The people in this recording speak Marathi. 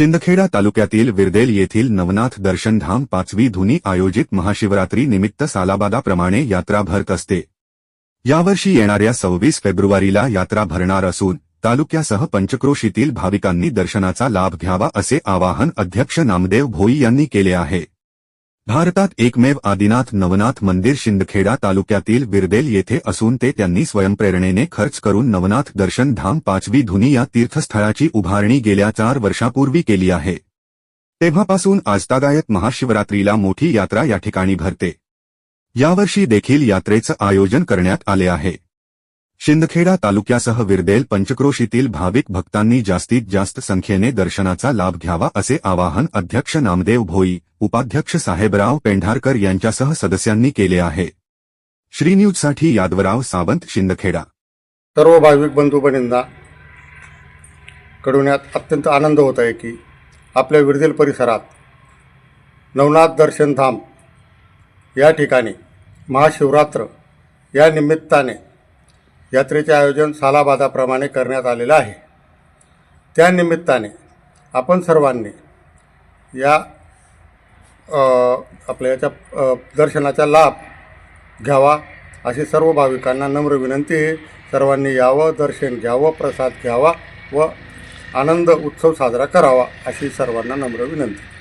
शिंदखेडा तालुक्यातील विरदेल येथील नवनाथ दर्शनधाम पाचवी धुनी आयोजित महाशिवरात्री निमित्त सालाबादाप्रमाणे यात्रा भरत असते. यावर्षी येणाऱ्या सव्वीस फेब्रुवारीला यात्रा भरणार असून तालुक्यासह पंचक्रोशीतील भाविकांनी दर्शनाचा लाभ घ्यावा असे आवाहन अध्यक्ष नामदेव भोई यांनी केले आहे. भारतात एकमेव आदिनाथ नवनाथ मंदिर शिंदखेडा तालुक्यातील विरदेल येथे असून ते त्यांनी स्वयंप्रेरणेने खर्च करून नवनाथ दर्शन धाम पाचवी धुनी या तीर्थस्थळाची उभारणी गेल्या चार वर्षापूर्वी केली आहे. तेव्हापासून आजतागायत महाशिवरात्रीला मोठी यात्रा या ठिकाणी भरते. यावर्षी देखील यात्रेचं आयोजन करण्यात आले आहे. शिंदखेडा तालुक्यासह विरदेल पंचक्रोशीतील भाविक भक्तांनी जास्तीत जास्त संख्येने दर्शनाचा लाभ घ्यावा असे आवाहन अध्यक्ष नामदेव भोई उपाध्यक्ष साहेबराव पेंढारकर यांच्यासह सदस्यांनी केले आहे. श्रीन्यूजसाठी यादवराव सावंत शिंदखेडा. सर्व भाविक बंधू भगिनींना कडवण्यात अत्यंत आनंद होत आहे की आपल्या विरदेल परिसरात नवनाथ दर्शन धाम या ठिकाणी महाशिवरात्र या निमित्ताने यात्रेचे आयोजन सालाबादाप्रमाणे करण्यात आलेलं आहे. त्यानिमित्ताने आपण सर्वांनी या आपल्या याच्या दर्शनाचा लाभ घ्यावा अशी सर्व भाविकांना नम्र विनंती आहे. सर्वांनी यावं दर्शन घ्यावं प्रसाद घ्यावा व आनंद उत्सव साजरा करावा अशी सर्वांना नम्र विनंती.